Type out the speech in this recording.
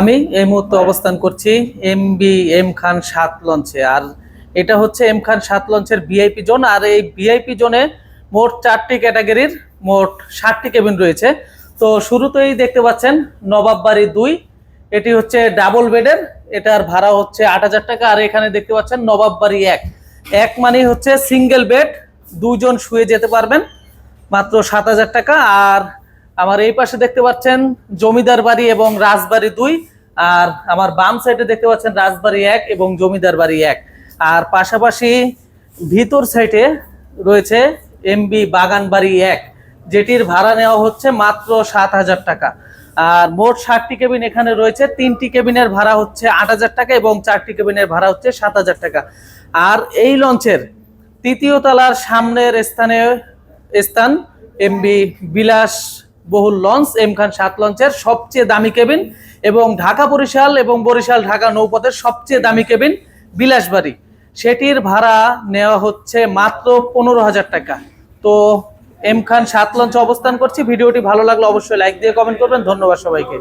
আমি এই মুহূর্তে অবস্থান করছি এম বি এম খান সাত লঞ্চে। আর এটা হচ্ছে এম খান সাত লঞ্চের ভিআইপি জোন, আর এই ভিআইপি জোনে মোট চারটি ক্যাটাগরির মোট ষাটটি কেবিন রয়েছে। তো শুরুতেই দেখতে পাচ্ছেন নবাব বাড়ি দুই, এটি হচ্ছে ডাবল বেডের, এটার ভাড়া হচ্ছে আট হাজার টাকা, আর এখানে দেখতে পাচ্ছেন নবাব বাড়ি এক। এক মানে হচ্ছে সিঙ্গেল বেড দুজন শুয়ে যেতে পারবেন, মাত্র সাত হাজার টাকা, আর আমার এই পাশে দেখতে পাচ্ছেন জমিদার বাড়ি এবং রাজবাড়ি দুই, আর আমার বাম সাইডে দেখতে পাচ্ছেন রাজবাড়ি এক এবং জমিদার বাড়ি এক। আর পাশাপাশি ভিতর সাইডে রয়েছে এমবি বাগান বাড়ি এক, যেটির ভাড়া নেওয়া হচ্ছে মাত্র সাত হাজার টাকা। আর মোট ষাটটি কেবিন এখানে রয়েছে, তিনটি কেবিনের ভাড়া হচ্ছে আট হাজার টাকা এবং চারটি কেবিনের ভাড়া হচ্ছে সাত হাজার টাকা। আর এই লঞ্চের তৃতীয় তলার সামনের স্থানে স্থান এমবি বিলাস বহুল লঞ্চ, এম খান সাত লঞ্চের সবচেয়ে দামি কেবিন এবং ঢাকা বরিশাল এবং বরিশাল ঢাকা নৌপথের সবচেয়ে দামি কেবিন বিলাসবাড়ি। সেটির ভাড়া নেওয়া হচ্ছে মাত্র পনেরো হাজার টাকা। তো এম খান সাত লঞ্চে অবস্থান করছি। ভিডিওটি ভালো লাগলে অবশ্যই লাইক দিয়ে কমেন্ট করবেন। ধন্যবাদ সবাইকে।